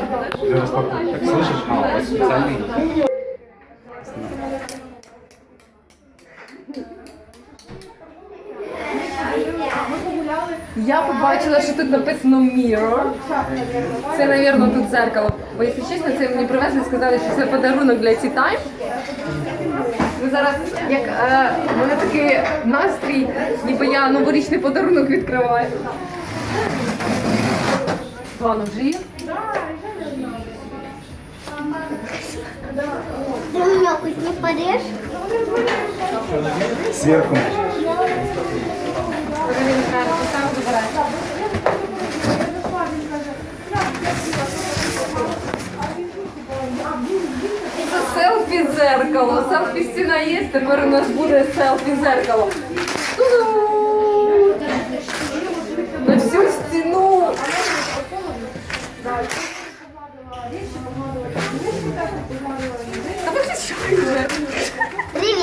Ты распаковка. Так слышишь? А, у вас специальный. Я побачила, що тут написано Mirror. Це, мабуть, тут дзеркало. Бо, якщо чесно, це мені привезли і сказали, що це подарунок для Tea Time. Ми зараз, як е, у мене такий настрій, ніби я новорічний подарунок відкриваю. Ладно, вже є? Ты меня хоть не порежь? Сверху. Взагалі не треба, сам забирати. Це селфі дзеркало. Селфі стіна є, тепер у нас буде селфі дзеркало. Ту-ду! На всю стіну. Вже?